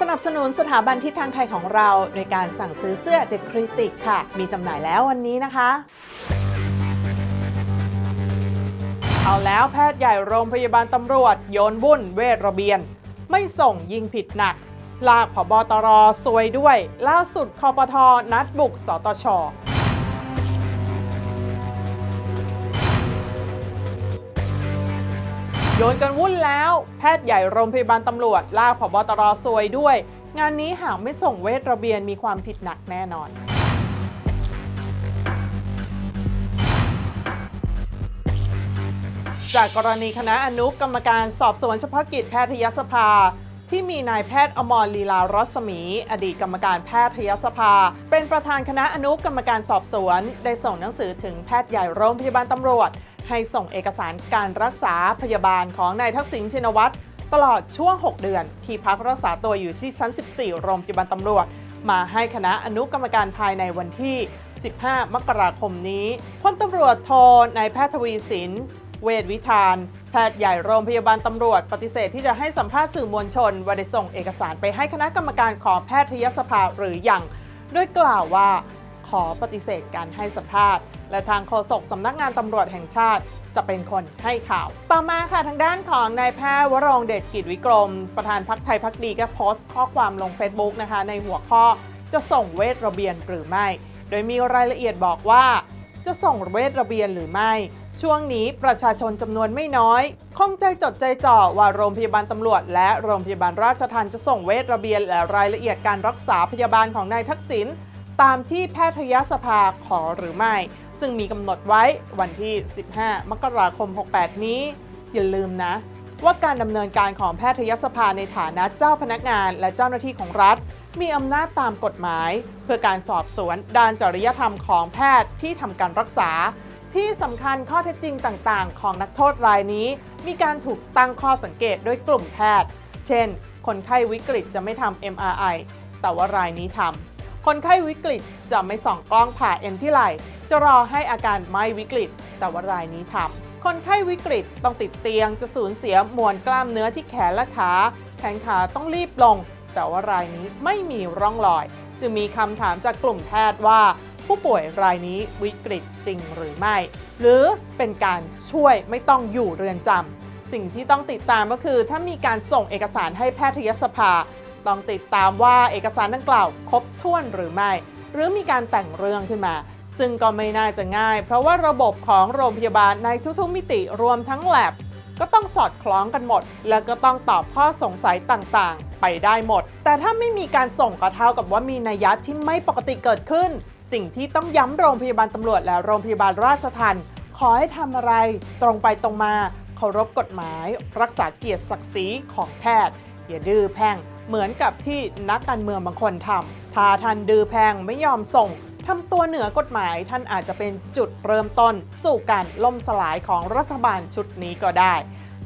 สนับสนุนสถาบันทิศทางไทยของเราโดยการสั่งซื้อเสื้อ The Critic ค่ะ มีจำหน่ายแล้ววันนี้นะคะ เอาแล้วแพทย์ใหญ่โรงพยาบาลตำรวจ โยนวุ่นเวทระเบียน ไม่ส่งยิงผิดหนัก ลากผบตรซวยด้วย ล่าสุดคอปทนัดบุกสตช โยนกันวุ่นแล้ว แพทย์ใหญ่โรงพยาบาลตำรวจลากผบตรซวยด้วย งานนี้หากไม่ส่งเวทระเบียนมีความผิดหนักแน่นอนจากกรณีคณะอนุกรรมการสอบสวนเฉพาะกิจแพทยสภา ที่มีนายแพทย์อมรลีลารัศมี อดีตกรรมการแพทยสภา เป็นประธานคณะอนุกรรมการสอบสวน ได้ส่งหนังสือถึงแพทย์ใหญ่โรงพยาบาลตำรวจ ให้ส่งเอกสารการรักษาพยาบาลของนายทักษิณชินวัตรตลอดช่วง 6 เดือน ที่พักรักษาตัวอยู่ที่ชั้น 14 โรงพยาบาลตำรวจ มาให้คณะอนุกรรมการภายในวันที่ 15 มกราคมนี้พลตำรวจโทนายแพทย์ทวีสิน เวชวิธาน แพทย์ใหญ่โรงพยาบาลตำรวจ ปฏิเสธที่จะให้สัมภาษณ์สื่อมวลชนว่าได้ส่งเอกสารไปให้คณะกรรมการของแพทยสภาหรืออยัง โดยกล่าวว่าขอปฏิเสธการให้สัมภาษณ์ และทางโฆษกสำนักงานตำรวจแห่งชาติจะเป็นคนให้ข่าว ต่อมาค่ะทางด้านของนายแพทย์วรงเดชกิจวิกรม ประธานพักไทยพักดีก็โพสต์ข้อความลง Facebook นะคะ ในหัวข้อจะส่งเวทระเบียนหรือไม่ โดยมีรายละเอียดบอกว่า จะส่งเวทระเบียนหรือไม่ ช่วงนี้ประชาชนจำนวนไม่น้อยคงใจจดใจจ่อว่าโรงพยาบาลตำรวจ และโรงพยาบาลราชทัณฑ์จะส่งเวทระเบียนและรายละเอียดการรักษาพยาบาลของนายทักษิณตามที่แพทยสภาขอหรือไม่ ซึ่งมีกำหนดไว้วันที่ 15 มกราคม 68 นี้ อย่าลืมนะ ว่าการดำเนินการของแพทยสภาในฐานะเจ้าพนักงานและเจ้าหน้าที่ของรัฐ มีอำนาจตามกฎหมาย เพื่อการสอบสวนด้านจริยธรรมของแพทย์ที่ทำการรักษา ที่สำคัญข้อเท็จจริงต่างๆ ของนักโทษรายนี้ มีการถูกตั้งข้อสังเกตโดยกลุ่มแพทย์ เช่น คนไข้วิกฤตจะไม่ทำ MRI แต่ว่ารายนี้ทำ คนไข้วิกฤตจะไม่ส่องกล้องผ่าเอ็นที่ไหล่จะรอให้อาการไม่วิกฤต แต่ว่ารายนี้ทำคนไข้วิกฤตต้องติดเตียงจะสูญเสียมวลกล้ามเนื้อที่แขนและขาแขนขาต้องรีบลง แต่ว่ารายนี้ไม่มีร่องรอย จึงมีคำถามจากกลุ่มแพทย์ว่า ผู้ป่วยรายนี้วิกฤตจริงหรือไม่ หรือเป็นการช่วยไม่ต้องอยู่เรือนจำสิ่งที่ต้องติดตามก็คือถ้ามีการส่งเอกสารให้แพทยสภา ต้องติดตามว่าเอกสารดังกล่าวครบถ้วนหรือไม่ หรือมีการแต่งเรื่องขึ้นมา ซึ่งก็ไม่น่าจะง่าย เพราะว่าระบบของโรงพยาบาลในทุกๆมิติรวมทั้งแลบก็ต้องสอดคล้องกันหมด แล้วก็ต้องตอบข้อสงสัยต่างๆ ไปได้หมด แต่ถ้าไม่มีการส่งก็เท่ากับว่ามีนัยยะที่ไม่ปกติเกิดขึ้น สิ่งที่ต้องย้ำโรงพยาบาลตำรวจและโรงพยาบาลราชทัณฑ์ขอให้ทำอะไรตรงไปตรงมา เคารพกฎหมาย รักษาเกียรติศักดิ์ศรีของแพทย์ อย่าดื้อแพ่ง เหมือนกับที่นักการเมืองบางคนทำถ้าท่านดื้อแพงไม่ยอมส่งทำตัวเหนือกฎหมายท่านอาจจะเป็นจุดเริ่มต้น สู่การล่มสลายของรัฐบาลชุดนี้ก็ได้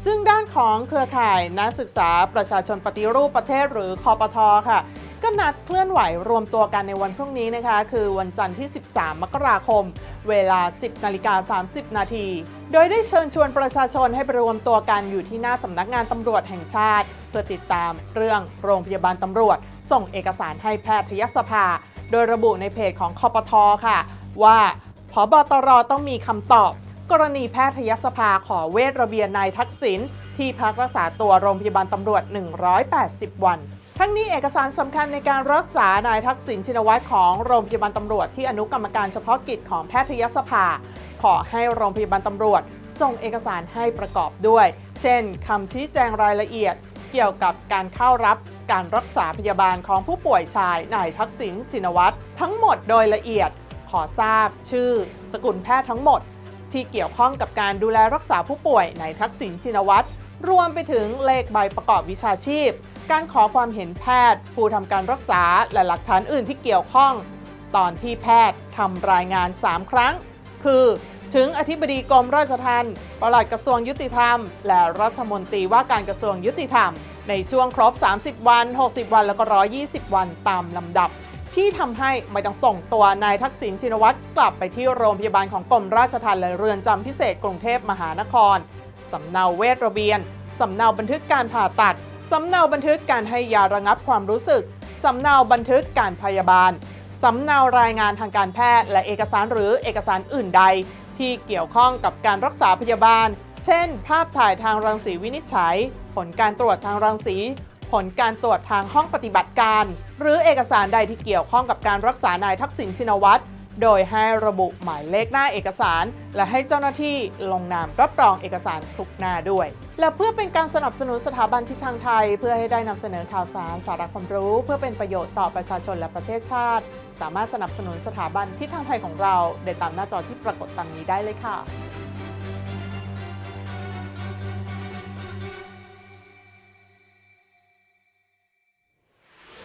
ซึ่งด้านของเครือข่ายนักศึกษาประชาชนปฏิรูปประเทศหรือคอปทค่ะก็นัดเคลื่อนไหวรวมตัวกันในวันพรุ่งนี้นะคะ คือวันจันทร์ที่ 13 มกราคม เวลา 10นาฬิกา30 นาที โดยได้เชิญชวนประชาชนให้ไปรวมตัวกันอยู่ที่หน้าสำนักงานตำรวจแห่งชาติ พื่อติดตามเรื่องโรงพยาบาลตำรวจ ส่งเอกสารให้แพทยสภา โดยระบุในเพจของคอปทอค่ะ ว่าพบตรต้องมีคำตอบ กรณีแพทยสภาขอเวทระเบียนนายทักษิณที่พักรักษาตัวโรงพยาบาลตำรวจ 180 วันทั้งนี้เอกสารสำคัญในการรักษานายทักษิณชินวัตรของโรงพยาบาลตำรวจที่อนุกรรมการเฉพาะกิจของแพทยสภา ขอให้โรงพยาบาลตำรวจ ส่งเอกสารให้ประกอบด้วย เช่นคำชี้แจงรายละเอียด เกี่ยวกับการเข้ารับการรักษาพยาบาลของผู้ป่วยชายนายทักษิณชินวัตรทั้งหมดโดยละเอียด ขอทราบชื่อ สกุลแพทย์ทั้งหมด ที่เกี่ยวข้องกับการดูแลรักษาผู้ป่วยในทักษิณชินวัตรรวมไปถึงเลขใบประกอบวิชาชีพ การขอความเห็นแพทย์ ผู้ทำการรักษาและหลักฐานอื่นที่เกี่ยวข้อง ตอนที่แพทย์ทำรายงาน 3 ครั้ง คือ ถึงอธิบดีกรมราชทัณฑ์ปลัดกระทรวงยุติธรรม และรัฐมนตรีว่าการกระทรวงยุติธรรม ในช่วงครบ 30 วัน 60 วัน แล้วก็ 120 วันตามลำดับ ที่ทำให้ไม่ต้องส่งตัวนายทักษิณชินวัตรกลับไปที่โรงพยาบาลของกรมราชทัณฑ์และเรือนจำพิเศษกรุงเทพมหานครสำเนาเวทระเบียนสำเนาบันทึกการผ่าตัดสำเนาบันทึกการให้ยาระงับความรู้สึกสำเนาบันทึกการพยาบาลสำเนารายงานทางการแพทย์และเอกสารหรือเอกสารอื่นใด ที่เกี่ยวข้องกับการรักษาพยาบาล เช่น ภาพถ่ายทางรังสีวินิจฉัย ผลการตรวจทางรังสี ผลการตรวจทางห้องปฏิบัติการ หรือเอกสารใดที่เกี่ยวข้องกับการรักษานายทักษิณชินวัตร โดยให้ระบุหมายเลขหน้าเอกสาร และให้เจ้าหน้าที่ลงนามรับรองเอกสารทุกหน้าด้วย และเพื่อเป็นการสนับสนุนสถาบันทิศทางไทย เพื่อให้ได้นำเสนอข่าวสารสาระความรู้ เพื่อเป็นประโยชน์ต่อประชาชนและประเทศชาติ สามารถสนับสนุนสถาบันทิศทางไทยของเราได้ตามหน้าจอที่ปรากฏตามนี้ได้เลยค่ะ